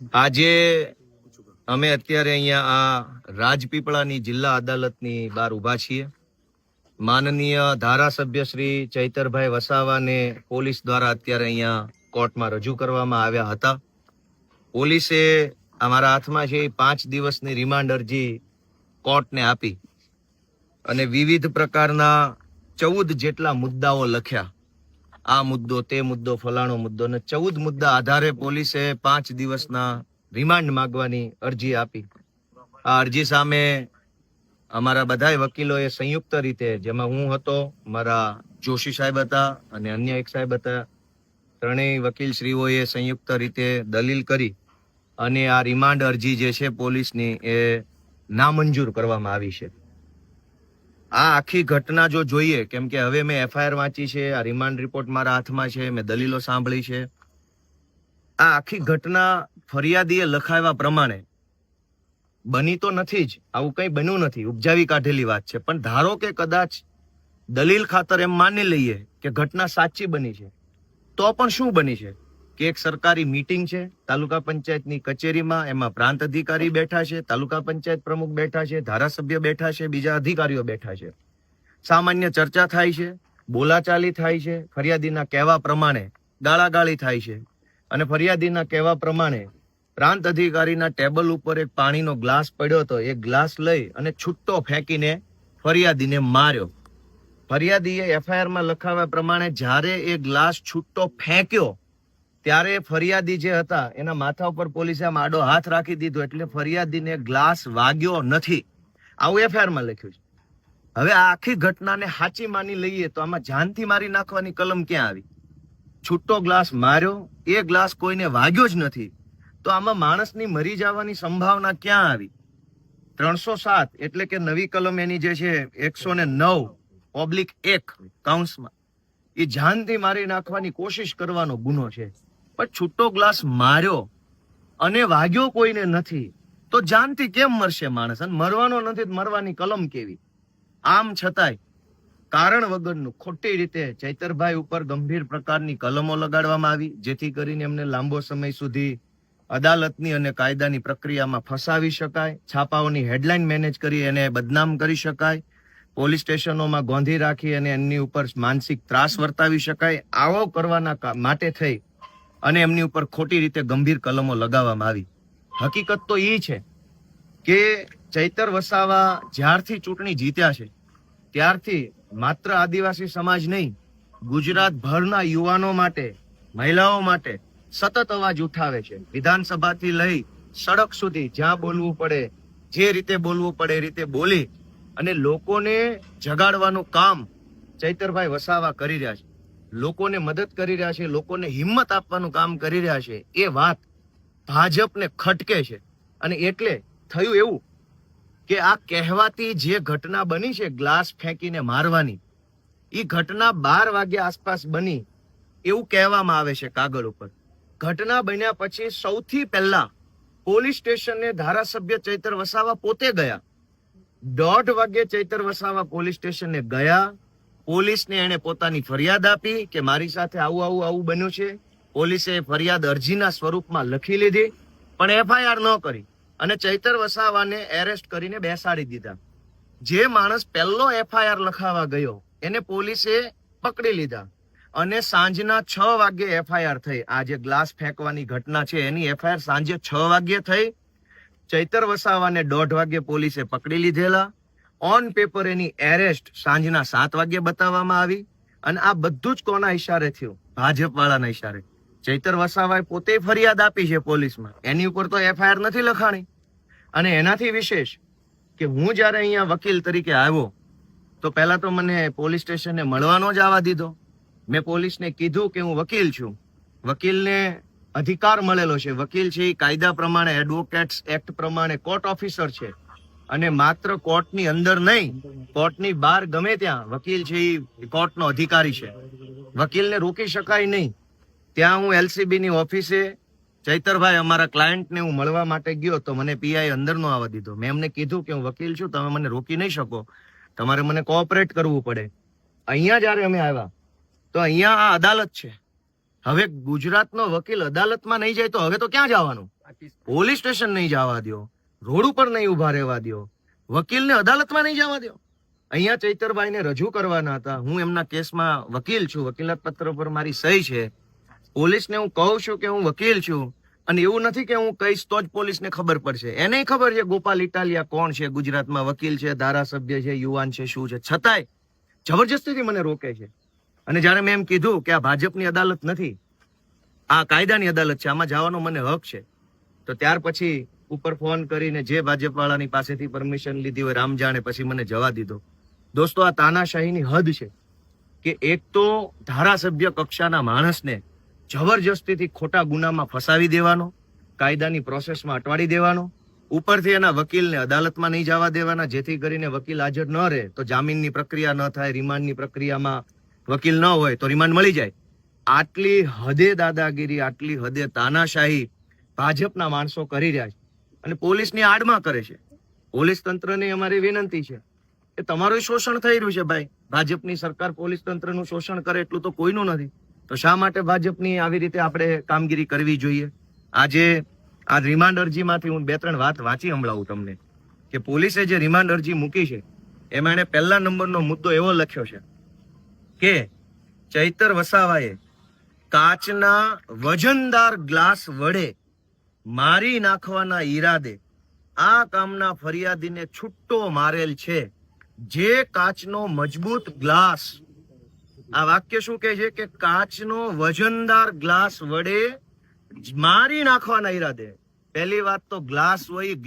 આજે અમે અત્યારે અહીંયા આ રાજપીપળાની જિલ્લા અદાલતની બહાર ઊભા છીએ. માનનીય ધારાસભ્ય શ્રી ચૈતરભાઈ વસાવાને પોલીસ દ્વારા અત્યારે અહીંયા કોર્ટમાં રજૂ કરવામાં આવ્યા હતા. પોલીસે અમારા હાથમાં છે એ પાંચ દિવસની રિમાન્ડ અરજી કોર્ટને આપી અને વિવિધ પ્રકારના ચૌદ જેટલા મુદ્દાઓ લખ્યા. આ મુદ્દો, તે મુદ્દો, ફલાણો મુદ્દો ને ચૌદ મુદ્દા આધારે પોલીસે પાંચ દિવસના રિમાન્ડ માંગવાની અરજી આપી. આ અરજી સામે અમારા બધાય વકીલોએ સંયુક્ત રીતે, જેમાં હું હતો, મારા જોશી સાહેબ હતા અને અન્ય એક સાહેબ હતા, ત્રણેય વકીલશ્રીઓએ સંયુક્ત રીતે દલીલ કરી અને આ રિમાન્ડ અરજી જે છે પોલીસની એ નામંજૂર કરવામાં આવી છે. આ આખી ઘટના જો જોઈએ, કેમ કે હવે મેં એફઆઈઆર વાંચી છે, આ રિમાન્ડ રિપોર્ટ મારા હાથમાં છે, મેં દલીલો સાંભળી છે. આ આખી ઘટના ફરિયાદીએ લખાવ્યા પ્રમાણે બની તો નથી જ, આવું કંઈ બન્યું નથી, ઉપજાવી કાઢેલી વાત છે. પણ ધારો કે કદાચ દલીલ ખાતર એમ માની લઈએ કે ઘટના સાચી બની છે, તો પણ શું બની છે? કે એક સરકારી મીટિંગ છે, તાલુકા પંચાયતની કચેરીમાં, એમાં પ્રાંત અધિકારી બેઠા છે, તાલુકા પંચાયત પ્રમુખ બેઠા છે, ધારાસભ્ય બેઠા છે, બીજા અધિકારીઓ બેઠા છે. સામાન્ય ચર્ચા થાય છે, બોલાચાલી થાય છે, ફરિયાદીના કહેવા પ્રમાણે ગાળાગાળી થાય છે અને ફરિયાદીના કહેવા પ્રમાણે પ્રાંત અધિકારીના ટેબલ ઉપર એક પાણીનો ગ્લાસ પડ્યો હતો, એ ગ્લાસ લઈ અને છૂટ્ટો ફેંકીને ફરિયાદીને માર્યો. ફરિયાદીએ એફઆઈઆરમાં લખાવ્યા પ્રમાણે જ્યારે એ ગ્લાસ છૂટ્ટો ફેંક્યો ત્યારે ફરિયાદી જે હતા, એના માથા ઉપર પોલીસે આમ આડો હાથ રાખી દીધો એટલે ફરિયાદીને ગ્લાસ વાગ્યો નથી. આવું એફઆઈઆરમાં લખ્યું છે. હવે આ આખી ઘટનાને સાચી માની લઈએ તો આમાં જાનથી મારી નાખવાની કલમ ક્યાં આવી? છૂટો ગ્લાસ માર્યો, એ ગ્લાસ કોઈને વાગ્યો જ નથી. તો આમાં માણસની મરી જવાની સંભાવના ક્યાં આવી? ત્રણસો સાત એટલે કે નવી કલમ એની જે છે, એકસો ને નવ, ઓબ્લિક એક કાઉન્સમાં એ જાનથી મારી નાખવાની કોશિશ કરવાનો ગુનો છે. પણ છૂટો ગ્લાસ માર્યો અને વાગ્યો કોઈને નથી, તો જાનથી કેમ મરશે માણસ? અને મરવાનો નથી મરવાની કલમ કેવી? આમ છતાંય, કારણ વગરનું ખોટી રીતે ચૈતરભાઈ ઉપર ગંભીર પ્રકારની કલમો લગાડવામાં આવી, જેથી કરીને એમને લાંબો સમય સુધી અદાલતની અને કાયદાની પ્રક્રિયામાં ફસાવી શકાય, છાપાઓની હેડલાઇન મેનેજ કરી એને બદનામ કરી શકાય, પોલીસ સ્ટેશનોમાં ગોંધી રાખી અને એમની ઉપર માનસિક ત્રાસ વર્તાવી શકાય, આવો કરવાના માટે થઈ અને એમની ઉપર ખોટી રીતે ગંભીર કલમો લગાવવામાં આવી. હકીકત તો એ છે કે ચૈતર વસાવા જ્યારથી ચૂંટણી જીત્યા છે, ત્યારથી માત્ર આદિવાસી સમાજ નહીં ગુજરાત ભરના યુવાનો માટે, મહિલાઓ માટે સતત અવાજ ઉઠાવે છે. વિધાનસભાથી લઈ સડક સુધી જ્યાં બોલવું પડે, જે રીતે બોલવું પડે એ રીતે બોલી અને લોકોને જગાડવાનું કામ ચૈતરભાઈ વસાવા કરી રહ્યા છે. લોકોને મદદ કરી રહ્યા છે, લોકોને હિંમત આપવાનું કામ કરી રહ્યા છે, એ વાત ભાજપને ખટકે છે. અને એટલે થયું એવું કે આ કહેવાતી જે ઘટના બની છે, ગ્લાસ ફેંકીને મારવાની એ ઘટના બાર વાગ્યા આસપાસ બની એવું કહેવામાં આવે છે કાગળ ઉપર. ઘટના બન્યા પછી સૌથી પહેલા પોલીસ સ્ટેશને ધારાસભ્ય ચૈતર વસાવા પોતે ગયા. દોઢ વાગે ચૈતર વસાવા પોલીસ સ્ટેશને ગયા પોલીસને એણે પોતાની ફરિયાદ આપી કે મારી સાથે આવું આવું આવું બન્યું છે. પોલીસે ફરિયાદ અરજીના સ્વરૂપમાં લખી લીધી, પણ એફઆઈઆર ન કરી અને ચૈતર વસાવાને એરેસ્ટ કરીને બેસાડી દીધા. જે માણસ પહેલો એફઆઈઆર લખાવા ગયો, એને પોલીસે પકડી લીધા અને સાંજના છ વાગ્યે એફઆઈઆર થઈ. આ જે ગ્લાસ ફેંકવાની ઘટના છે, એની એફઆઈઆર સાંજે છ વાગ્યે થઈ. ચૈતર વસાવાને દોઢ વાગ્યે પોલીસે પકડી લીધેલા. ઓન પેપર એની એરેસ્ટ સાંજના સાત વાગ્યે બતાવવામાં આવી અને આ બધું જ કોના ઇશારે થયું? ભાજપ વાળાના ઇશારે ચૈતર વસાવાએ પોતે ફરિયાદ આપી છે પોલીસમાં. એની ઉપર તો એફઆઈઆર નથી લખાણી. અને એનાથી વિશેષ કે હું જ્યારે અહીંયા વકીલ તરીકે આવ્યો, તો પહેલા તો મને પોલીસ સ્ટેશને મળવાનો જ આવવા દીધો. મેં પોલીસને કીધું કે હું વકીલ છું. વકીલને અધિકાર મળેલો છે. વકીલ છે એ કાયદા પ્રમાણે એડવોકેટ્સ એક્ટ પ્રમાણે કોર્ટ ઓફિસર છે. અને માત્ર કોર્ટની અંદર નહીં કોર્ટની બહાર ગમે ત્યાં વકીલ છે એ કોર્ટનો અધિકારી છે. વકીલને રોકી શકાય નહીં. ત્યાં હું એલસીબીની ઓફિસે ચૈતરભાઈ અમારા ક્લાયન્ટને હું મળવા માટે ગયો તો મને પીઆઈ અંદર નો આવવા દીધો. મેં એમને કીધું કે હું વકીલ છું તમે મને રોકી નહીં શકો. તમારે મને કોઓપરેટ કરવું પડે. અહીંયા જ્યારે અમે આવ્યા તો અહીંયા આ અદાલત છે. હવે ગુજરાતનો વકીલ અદાલતમાં નહીં જાય તો હવે તો ક્યાં જવાનું? પોલીસ સ્ટેશન નહીં જવા દો રોડ ઉપર નહીં ઊભા રહેવા દો વકીલને અદાલતમાં નહીં જવા દો અહીંયા ચૈતરભાઈને રજૂ કરવાના હતા. હું એમના કેસમાં વકીલ છું. વકીલાત પત્ર પર મારી સહી છે. પોલીસને હું કહું છું કે હું વકીલ છું. અને એવું નથી કે હું કહીશ તો જ પોલીસને ખબર પડશે. એને ખબર છે ગોપાલ ઇટાલિયા કોણ છે, ગુજરાતમાં વકીલ છે, ધારાસભ્ય છે, યુવાન છે, શું છે. છતાંય જબરજસ્તીથી મને રોકે છે. અને જ્યારે મેં એમ કીધું કે આ ભાજપની અદાલત નથી, આ કાયદાની અદાલત છે, આમાં જવાનો મને હક છે, તો ત્યાર પછી ઉપર ફોન કરીને જે ભાજપ વાળાની પાસેથી પરમિશન લીધી હોય રામ જાણે પછી મને જવા દીધો. દોસ્તો, આ તાનાશાહીની હદ છે કે એક તો ધારાસભ્ય કક્ષાના માણસને જબરજસ્તીથી ખોટા ગુનામાં ફસાવી દેવાનો, કાયદાની પ્રોસેસમાં અટવાડી દેવાનો, ઉપરથી એના વકીલને અદાલતમાં નહીં જવા દેવાના, જેથી કરીને વકીલ હાજર ન રહે, તો જામીનની પ્રક્રિયા ન થાય, રિમાન્ડની પ્રક્રિયામાં વકીલ ન હોય, તો રિમાન્ડ મળી જાય. આટલી હદે દાદાગીરી, આટલી હદે તાનાશાહી ભાજપના માણસો કરી રહ્યા છે. અને પોલીસની આડમાં કરે છે. પોલીસ તંત્રની અમારી વિનંતી છે કે તમારું શોષણ થઈ રહ્યું છે ભાઈ. ભાજપની સરકાર પોલીસ તંત્રનું શોષણ કરે એટલું તો કોઈનું નથી. તો શા માટે ભાજપની આવી રીતે આપણે કામગીરી કરવી જોઈએ? આજે આ રિમાન્ડ અરજીમાંથી હું બે ત્રણ વાત વાંચી સંભળાવું તમને. કે પોલીસે જે રિમાન્ડ અરજી મૂકી છે, એમાં એણે પહેલા નંબરનો મુદ્દો એવો લખ્યો છે કે ચૈતર વસાવાએ કાચના વજનદાર ગ્લાસ વડે મારી નાખવાના ઈરાદે આ કામના ફરિયાદીને છુટ્ટો મારેલ છે. જે કાચનો મજબૂત ગ્લાસ. આ વાક્ય શું કહે છે કે કાચનો વજનદાર ગ્લાસ વડે મારી નાખવાના ઈરાદે. પહેલી વાત તો ગ્લાસ હોય ગ્લાસ